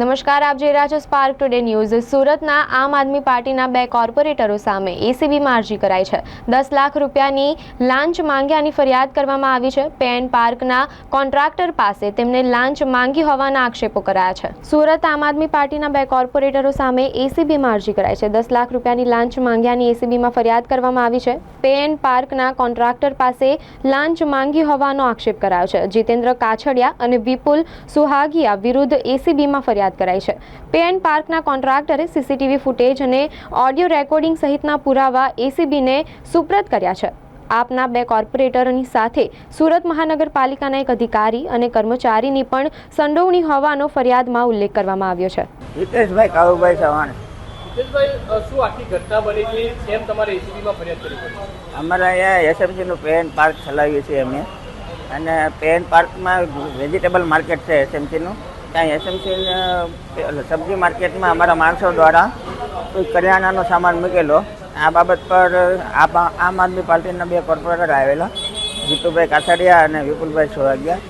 નમસ્કાર, આપ જોઈ રહ્યા છો સ્પાર્ક ટુડે ન્યૂઝ સુરતના આમ આદમી પાર્ટીના બે કોર્પોરેટરો સામે એસીબીમાં અરજી કરાઈ છે. દસ લાખ રૂપિયાની લાંચ માંગ્યાની ફરિયાદ કરવામાં આવી છે. પેન પાર્કના કોન્ટ્રાક્ટર પાસે તેમને લાંચ માંગી હોવાના આક્ષેપો કરાયા છે. સુરત આમ આદમી પાર્ટીના બે કોર્પોરેટરો સામે એસીબીમાં અરજી કરાઈ છે. દસ લાખ રૂપિયાની લાંચ માંગ્યાની એસીબીમાં ફરિયાદ કરવામાં આવી છે. પેન પાર્કના કોન્ટ્રાક્ટર પાસે લાંચ માંગી હોવાનો આક્ષેપ કરાયો છે. જીતેન્દ્ર કાછડિયા અને વિપુલ સુહાગિયા વિરુદ્ધ એસીબીમાં ફરિયાદ કરાઈ છે. પેન પાર્કના કોન્ટ્રાક્ટરે સીસીટીવી ફૂટેજ અને ઓડિયો રેકોર્ડિંગ સહિતના પુરાવા એસીબીને સુપ્રત કર્યા છે. આપના બે કોર્પોરેટરોની સાથે સુરત મહાનગરપાલિકાના એક અધિકારી અને કર્મચારીની પણ સંડોવણી હોવાનો ફરિયાદમાં ઉલ્લેખ કરવામાં આવ્યો છે. હિતેશભાઈ કાળુભાઈ ચૌહાણ હિતેશભાઈ શું આખી ઘટના બની હતી કેમ તમારે એસીબીમાં ફરિયાદ કરવી પડી? અમારા અહીંયા એસએમસીનું પેન પાર્ક ચલાવ્યું છે અમે અને પેન પાર્કમાં વેજીટેબલ માર્કેટ છે એસએમસીનું. ત્યાં એસએમસી સબ્જી માર્કેટમાં અમારા માણસો દ્વારા કોઈ કરિયાણાનો સામાન મૂકેલો. આ બાબત પર આમ આદમી પાર્ટીના બે કોર્પોરેટર આવેલા, જીતુભાઈ કાસડિયા અને વિપુલભાઈ સોવાગિયા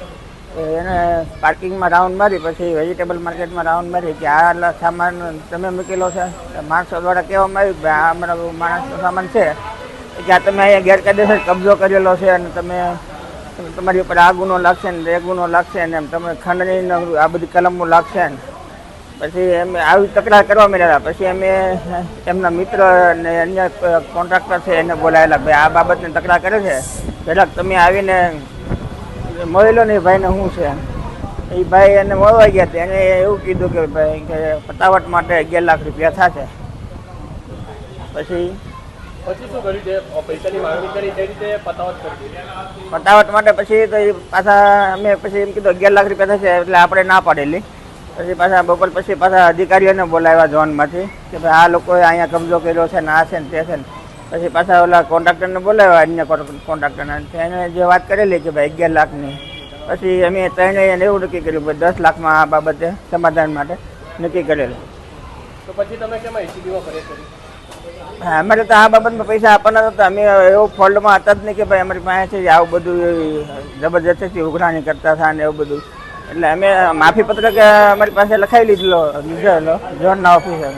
તો એને પાર્કિંગમાં રાઉન્ડ મારી, પછી વેજીટેબલ માર્કેટમાં રાઉન્ડ મારી કે આ સામાન તમે મૂકેલો છે. માણસો દ્વારા કહેવામાં આવ્યું કે આ અમારા માણસનો સામાન છે. કે આ તમે અહીંયા ગેરકાયદેસર કબજો કરેલો છે અને તમે તમારી ઉપર આ ગુનો લાગશે ને એ ગુનો લાગશે ને એમ તમે ખંડણી આ બધી કલમો લાગશે ને. પછી એમ આવી તકરાર કરવા માંડ્યા પછી અમે એમના મિત્ર અને અન્ય કોન્ટ્રાક્ટર છે એને બોલાયેલા ભાઈ આ બાબતને તકરાર કરે છે. જરાક તમે આવીને મળેલો ને એ ભાઈને શું છે એ ભાઈ એને મળવા ગયા હતા. એને એવું કીધું કે ભાઈ કે પતાવટ માટે અગિયાર લાખ રૂપિયા થશે. પછી પતાવટ માટે પછી તો એ પાછા અમે પછી એમ કીધું અગિયાર લાખ રૂપિયા થશે એટલે આપણે ના પાડેલી. પછી પાછા બપોર પછી પાછા અધિકારીઓને બોલાવ્યા ઝોનમાંથી કે ભાઈ આ લોકોએ અહીંયા કબજો કર્યો છે ને આ છે ને તે છે ને. પછી પાછા ઓલા કોન્ટ્રાક્ટરને બોલાવ્યા અન્ય કોન્ટ્રાક્ટરને. એને જે વાત કરેલી કે ભાઈ અગિયાર લાખની. પછી અમે ત્રણેય એવું નક્કી કર્યું ભાઈ દસ લાખમાં આ બાબતે સમાધાન માટે નક્કી કરેલું. તો પછી તમે કેમ એસીબીમાં ફરિયાદ કરી? હા, અમારે તો આ બાબતમાં પૈસા આપવાના હતા. અમે એવું ફોલ્ડમાં હતા જ નહીં કે ભાઈ અમારી પાસે છે આવું બધું જબરજસ્તી ઉઘરાણી કરતા હતા ને એવું બધું. એટલે અમે માફી પત્રક અમારી પાસે લખાવી લીધેલો લીધેલો ઝોનના ઓફિસર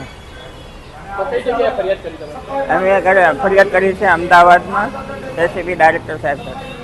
અમે ફરિયાદ કરી છે અમદાવાદમાં એસીબી ડાયરેક્ટર સાહેબ સાથે.